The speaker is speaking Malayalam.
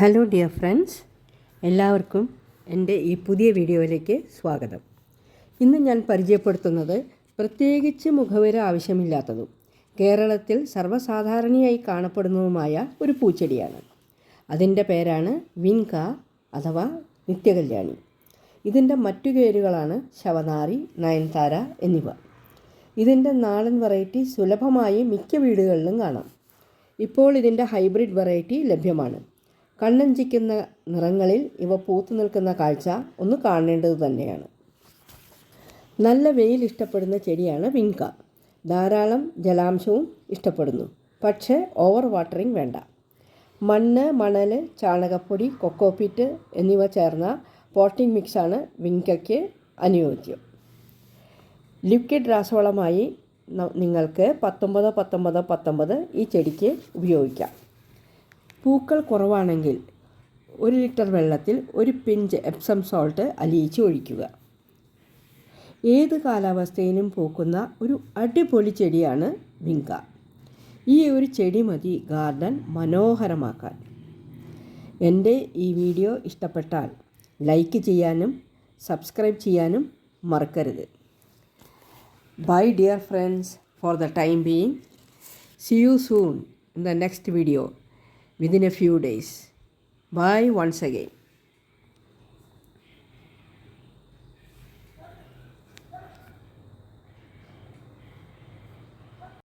ഹലോ ഡിയർ ഫ്രണ്ട്സ് എല്ലാവർക്കും എന്റെ ഈ പുതിയ വീഡിയോയിലേക്ക് സ്വാഗതം. ഇന്ന് ഞാൻ പരിചയപ്പെടുത്തുന്നത് പ്രത്യേകിച്ച് മുഖവര ആവശ്യമില്ലാത്തതും കേരളത്തിൽ സർവസാധാരണയായി കാണപ്പെടുന്നതുമായ ഒരു പൂച്ചെടിയാണ്. അതിന്റെ പേരാണ് വിൻക അഥവാ നിത്യകല്യാണി. ഇതിന്റെ മറ്റു പേരുകളാണ് ശവനാറി നയൻതാര എന്നിവ. ഇതിന്റെ നാടൻ വെറൈറ്റി സുലഭമായി മിക്ക വീടുകളിലും കാണാം. ഇപ്പോൾ ഇതിന്റെ ഹൈബ്രിഡ് വെറൈറ്റി ലഭ്യമാണ്. കണ്ണഞ്ചിക്കുന്ന നിറങ്ങളിൽ ഇവ പൂത്തു നിൽക്കുന്ന കാഴ്ച ഒന്ന് കാണേണ്ടത് തന്നെയാണ്. നല്ല വെയിൽ ഇഷ്ടപ്പെടുന്ന ചെടിയാണ് വിങ്ക. ധാരാളം ജലാംശവും ഇഷ്ടപ്പെടുന്നു. പക്ഷേ ഓവർ വാട്ടറിങ് വേണ്ട. മണ്ണ് മണൽ ചാണകപ്പൊടി കൊക്കോപീറ്റ് എന്നിവ ചേർന്ന പോട്ടിംഗ് മിക്സാണ് വിങ്കയ്ക്ക് അനുയോജ്യം. ലിക്വിഡ് രാസവളമായി നിങ്ങൾക്ക് പത്തൊമ്പത് പത്തൊമ്പത് പത്തൊമ്പത് ഈ ചെടിക്ക് ഉപയോഗിക്കാം. പൂക്കൾ കുറവാണെങ്കിൽ ഒരു ലിറ്റർ വെള്ളത്തിൽ ഒരു പിഞ്ച് എപ്സം സോൾട്ട് അലിയിച്ച് ഒഴിക്കുക. ഏത് കാലാവസ്ഥയിലും പൂക്കുന്ന ഒരു അടിപൊളി ചെടിയാണ് വിങ്ക. ഈ ഒരു ചെടി മതി ഗാർഡൻ മനോഹരമാക്കാൻ. എന്റെ ഈ വീഡിയോ ഇഷ്ടപ്പെട്ടാൽ ലൈക്ക് ചെയ്യാനും സബ്സ്ക്രൈബ് ചെയ്യാനും മറക്കരുത്. Bye dear friends for the time being see you soon in the next video. Within a few days. Bye once again.